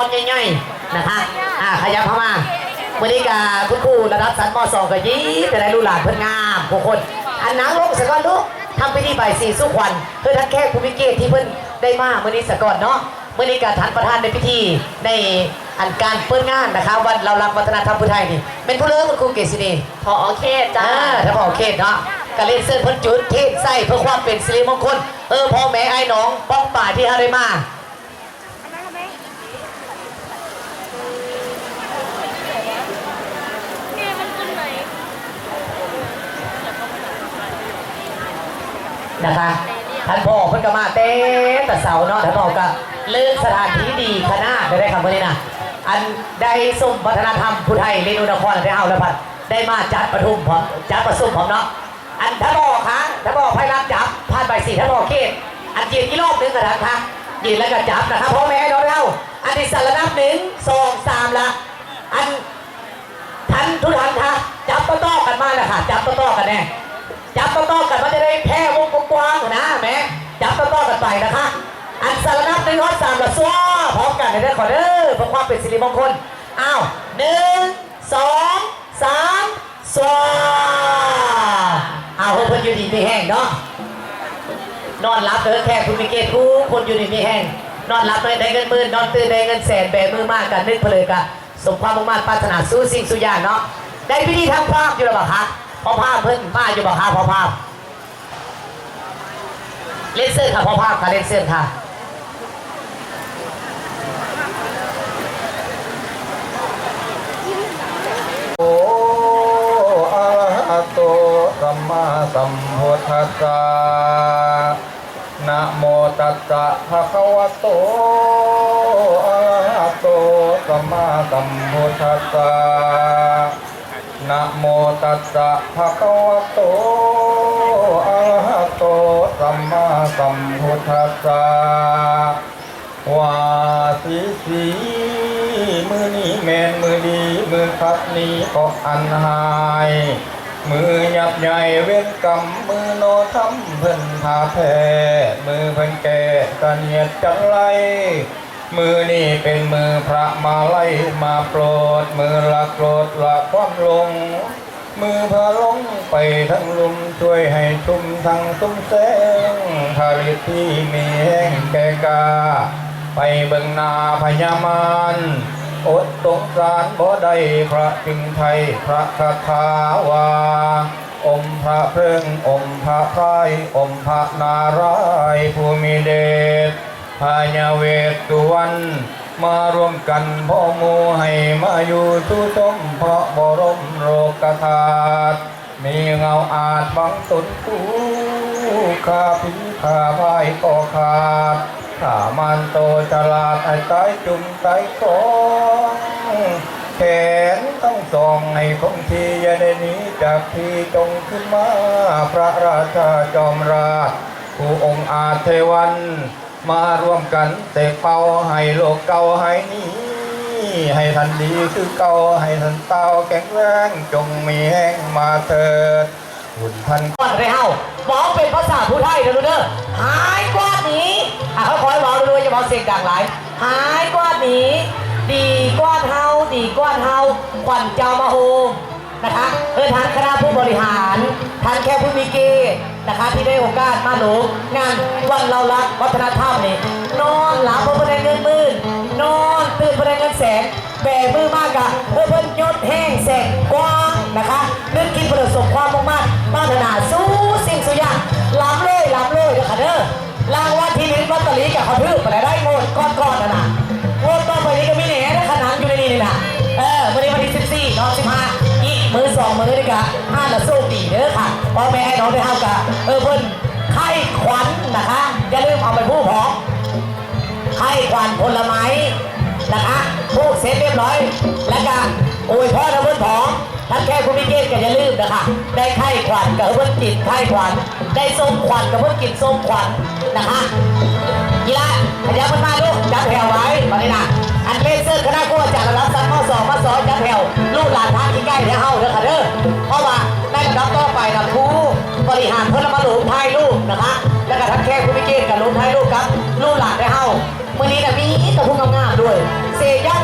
ตอนใหญ่ๆนะคะ อ่า ขยับเข้ามาวันนี้กับคุณครูระดับสันมสองก็ยิ้มแต่ได้ลูกหลานเพิ่นงามทุกคน อันนังลงสะก่อนลูกทำพิธีใบายสีสุขวัญเพื่อท่านแค่คุณวิเกตที่เพิ่นได้มาเมื่อนี้สะก่อนเนาะเมื่อนี้การทันประธานในพิธีในอันการเปิดงานนะคะวันเรารักวัฒนธรรมพุทธไทยนี่ เป็นผู้เลิศคุณครูเกษณีพอเขตจ้าจ้าถ้าพอเขตเนาะกาเล่นเส้นเพ้นจุดเทศไส้เพื่อความเป็นสิริมงคล เออพ่อแม่ไอ้น้องป้องป่าที่ฮาได้มา นะคะท่านพ่อเพิ่นก็มาเต้แต่เสาเนาะท่านพ่อก็เลือกสถานที่ดีขนาดได้ได้คำว่านี้นะอันได้ส้มวัฒนธรรมผู้ไทยเรนูนครได้เอาแล้วพัดได้มาจัดประทุมพร้อมจัดประสุมพร้อมเนาะอันท่านพ่อคะท่านพ่อไพ่รับจับผ่านใบสี่ท่านพ่อเขตอันยืนกี่รอบนึงกระทันคะยืนแล้วก็จับนะครับพ่อแม่เราเราอันที่สารนับหนึ่งสองสามละอันทันทุกทันคะจับต่อๆกันมาเลยค่ะจับต่อๆกันแน่ จับต่อๆกันมันจะได้แค่วงกว้างๆนะแม่จับต่อๆกันไปนะคะอันสารนับหนึ่งร้อยสามละซ้อพร้อมกันได้ขอเด้อเพื่อความเป็นสิริมงคลอ้าวหนึ่งสองสามสวาเอาเพื่อนอยู่ดีมีแห้งเนาะนอนรับเด้อแค่คุณมิเกตทุกคนอยู่ดีมีแห้งนอนรับได้เงินหมื่นนอนตื่นได้เงินแสนแบมือมากกันนึกเพลินกันสมความมุ่งมั่นปรารถนาสู้สิ่งสู้อย่างเนาะได้พิธีทางภาพอยู่หรือเปล่าคะ พอภาพเพิ่งมาอยู่เปล่าคะพอภาพ เล่นเสื้อค่ะพอภาพค่ะเล่นเสื้อค่ะโออะระหะโตสัมมาสัมพุทธัสสะนะโมตัสสะภะคะวะโตอะระหะโตสัมมาสัมพุทธัสสะ นะโมตัสสะภะคะวะโตอะระหะโตสัมมาสัมพุทธัสสะวาสีสีมือนี้แมนมือดีมือคัดนี้ก็อันหายมือหยับใหญ่เว้นกำมือโนทำเพิ่นพาแพ้มือเพิ่นแก่กันเหยียดจันไร มือนี่เป็นมือพระมาไล่มาโปรด มือละโกรธละความลง มือพาลงไปทั้งลุมช่วยให้ชุ่มทั้งซุ้มแสงทาริที่มีแห้งแกกา ไปเบิงนาพญามารอดสงสารบ่ได้พระจึงไทยพระคาถาวา อมพระเพลิงอมพระพายอมพระนารายณ์ผู้มีเดช พญาเวทตุวันมารวมกันพ่อมูให้มาอยู่ทุชมเพราะบรมโรกธาตุมีเงาอาจบังตนผู้ข้าพิข้าพายก็ขาดข้ามันโตฉลาดไอ้ตายจุ่มไตของแขนต้องส่องให้คงที่อย่าได้นีจากที่จงขึ้นมา พระราชาจอมราชผู้องค์อาจเทวัน มาร่วมกันเตะเป่าให้โลกเก่าให้นี้ให้ทันดีคือเก่าให้ทันเต้าแข็งแรงจงมีแห้งมาเถิดหุ่นพันก่อนไปเฮาบอกเป็นภาษาผู้ไทยนะลูกเด้อหายกว่านี้อะเขาคอยบอกดูจะบอกเสียงดังหลายหายกว่านี้ดีกว่าเฮาดีกว่าเฮาขวัญเจ้ามาโฮมนะคะเออท่านคณะผู้บริหารท่านแค่ผู้มีเกณฑ์นะคะที่ได้โอกาสมาหนูงาน วันเรารักวัฒนธรรมนี่นอนหลับเพราะไม่ได้เงินหมื่นนอนตื่นเพราะได้เงินแสนแบมือมากอะเพื่อเพิ่นยศแห้งแสงกว้างนะคะนึกคิดประสบความมุ่งมั่นปรารถนาสู้สิ่งสุดยาล้ำเลยล้ำเลยเด้อค่ะเด้อรางวัลที่หนึ่งลอตเตอรี่กับเขาถือไปได้หมดก้อนๆนะนะงวดต่อไปนี้ก็ไม่แน่นะขนาดอยู่ในนี้เลยนะเออวันนี้วันที่14เนาะ15อีกมือสองมือนี่กะห้าละสู้ดีเด้อค่ะพ่อแม่ให้น้องได้เท่ากะเออเพิ่น ไข่ควันผลไม้นะคะพูกเสร็จเรียบร้อย แล้วก็โอ้ยพ่อนะเพื่อนผองท่านแค่คุณพิเกตก็อย่าลืมนะคะได้ไข่ควันกับเพื่อนกินไข่ควันได้ส้มควันกับเพื่อนกินส้มควันนะคะกีฬาขยับมันมาลูกจับแถวไว้ตอนนี้นะอันเลเซอร์คณะกู้จากระดับสันข้อสองมาสอนจับแถวลูกหลานทางที่ใกล้เดี๋ยวเฮาเด้อค่ะเด้อเพราะว่าในระดับต่อไปนะครูบริหารเพื่อนมาหลงไทยลูกนะคะ แล้วก็ท่านแค่คุณพิเกตกับลงไทยลูกครับลูกหลานได้เฮา มื่อนี้กับมีแต่พุ่งงามๆด้วย เซยัน